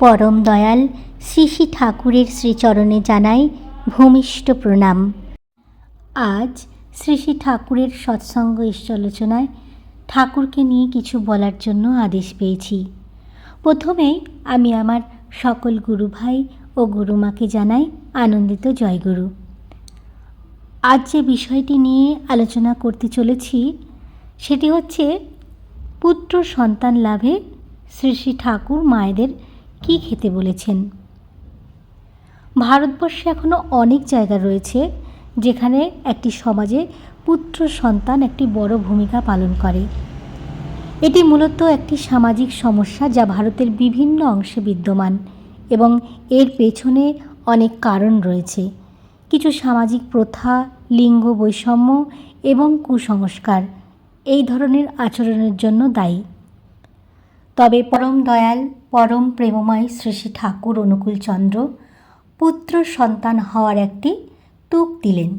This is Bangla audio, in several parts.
পরম দয়াল শ্রী শ্রী ঠাকুরের শ্রীচরণে জানাই ভূমিষ্ঠ প্রণাম। আজ শ্রী শ্রী ঠাকুরের সৎসঙ্গ ঈশ্বালোচনায় ঠাকুরকে নিয়ে কিছু বলার জন্য আদেশ পেয়েছি। প্রথমে আমি আমার সকল গুরু ভাই ও গুরুমাকে জানাই আনন্দিত জয়গুরু। আজ যে বিষয়টি নিয়ে আলোচনা করতে চলেছি, সেটি হচ্ছে পুত্র সন্তান লাভে শ্রী শ্রী ঠাকুর মায়েদের কি খেতে বলেছেন? ভারতবর্ষে এখনও অনেক জায়গা রয়েছে যেখানে একটি সমাজে পুত্র সন্তান একটি বড় ভূমিকা পালন করে। এটি মূলত একটি সামাজিক সমস্যা যা ভারতের বিভিন্ন অংশে বিদ্যমান এবং এর পেছনে অনেক কারণ রয়েছে। কিছু সামাজিক প্রথা, লিঙ্গ বৈষম্য এবং কুসংস্কার এই ধরনের আচরণের জন্য দায়ী। তবে পরম দয়াল, পরম প্রেমময় শ্রী শ্রী ঠাকুর অনুকূলচন্দ্র পুত্র সন্তান হওয়ার একটি তুক দিলেন।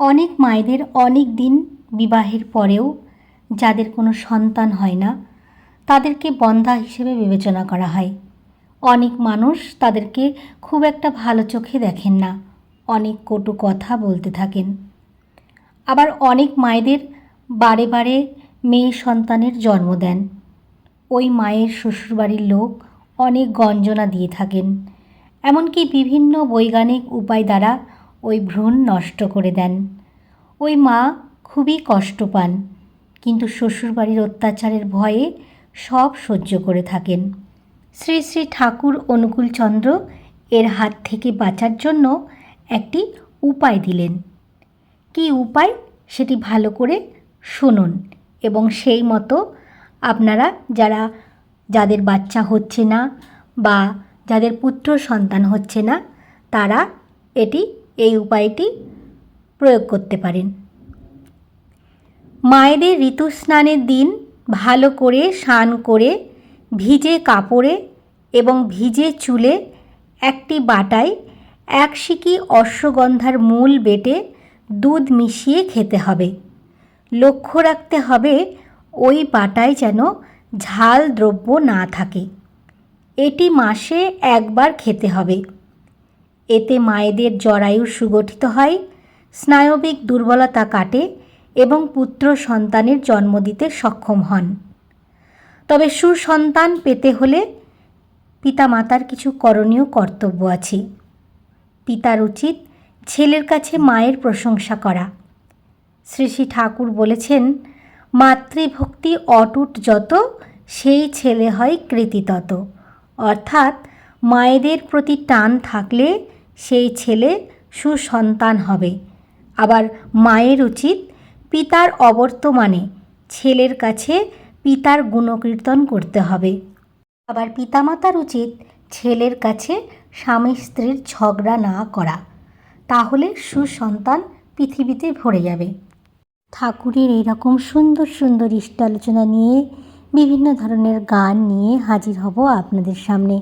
অনেক মায়েদের অনেক দিন বিবাহের পরেও যাদের কোনো সন্তান হয় না, তাদেরকে বন্ধা হিসেবে বিবেচনা করা হয়। অনেক মানুষ তাদেরকে খুব একটা ভালো চোখে দেখেন না, অনেক কটু কথা বলতে থাকেন। আবার অনেক মায়েদের বারে বারে মেয়ে সন্তানের জন্ম দেন। ওই মায়ের শ্বশুরবাড়ির লোক অনেক গঞ্জনা দিয়ে থাকেন। এমনকি বিভিন্ন বৈজ্ঞানিক উপায় দ্বারা ওই ভ্রূণ নষ্ট করে দেন। ওই মা খুবই কষ্ট পান, কিন্তু শ্বশুরবাড়ির অত্যাচারের ভয়ে সব সহ্য করে থাকেন। শ্রী শ্রী ঠাকুর অনুকূলচন্দ্র এর হাত থেকে বাঁচার জন্য একটি উপায় দিলেন। কী উপায়? সেটি ভালো করে শুনুন এবং সেই মতো আপনারা যারা, যাদের বাচ্চা হচ্ছে না বা যাদের পুত্র সন্তান হচ্ছে না, তারা এটি, এই উপায়টি প্রয়োগ করতে পারেন। মায়েদের ঋতুস্নানের দিন ভালো করে স্নান করে, ভিজে কাপড়ে এবং ভিজে চুলে একটি বাটায় এক সিকি অশ্বগন্ধার মূল বেটে দুধ মিশিয়ে খেতে হবে। লক্ষ্য রাখতে হবে ওই বাটায় যেন ঝাল দ্রব্য না থাকে। এটি মাসে একবার খেতে হবে। এতে মায়েদের জরায়ু সুগঠিত হয়, স্নায়বিক দুর্বলতা কাটে এবং পুত্র সন্তানের জন্ম দিতে সক্ষম হন। তবে সুসন্তান পেতে হলে পিতামাতার কিছু করণীয় কর্তব্য আছে। পিতার উচিত ছেলের কাছে মায়ের প্রশংসা করা। শ্রী শ্রী ঠাকুর বলেছেন মাতৃভক্তি অটুট যত, সেই ছেলে হয় কৃতি তত। অর্থাৎ মায়েদের প্রতি টান থাকলে সেই ছেলে সুসন্তান হবে। আবার মায়ের উচিত পিতার অবর্তমানে ছেলের কাছে পিতার গুণকীর্তন করতে হবে। আবার পিতামাতার উচিত ছেলের কাছে স্বামী স্ত্রীর ঝগড়া না করা। তাহলে সুসন্তান পৃথিবীতে ভরে যাবে। ঠাকুরের এরকম সুন্দর সুন্দর ইষ্টালোচনা নিয়ে, বিভিন্ন ধরনের গান নিয়ে হাজির হব আপনাদের সামনে।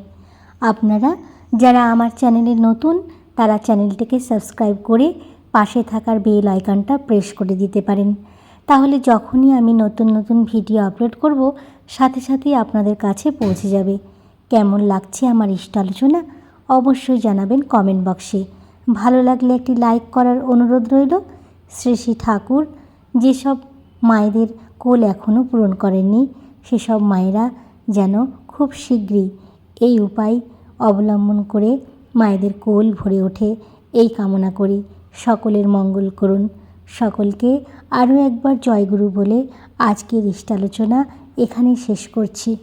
আপনারা যারা আমার চ্যানেলে নতুন, তারা চ্যানেলটিকে সাবস্ক্রাইব করে পাশে থাকার বেল আইকনটা প্রেস করে দিতে পারেন। তাহলে যখনই আমি নতুন নতুন ভিডিও আপলোড করব, সাথে সাথেই আপনাদের কাছে পৌঁছে যাবে। কেমন লাগছে আমার ইষ্টালোচনা অবশ্যই জানাবেন কমেন্ট বক্সে। ভালো লাগলে একটি লাইক করার অনুরোধ রইল। শ্রী শ্রী ঠাকুর যেসব মায়েদের কোল এখনও পূরণ করেননি, সেসব মায়েরা যেন খুব শীঘ্রই এই উপায় অবলম্বন করে মায়েদের কোল ভরে ওঠে। এই কামনা করি। সকলের মঙ্গল করুন। সকলকে আরও একবার জয়গুরু বলে আজকের ইষ্টালোচনা এখানেই শেষ করছি।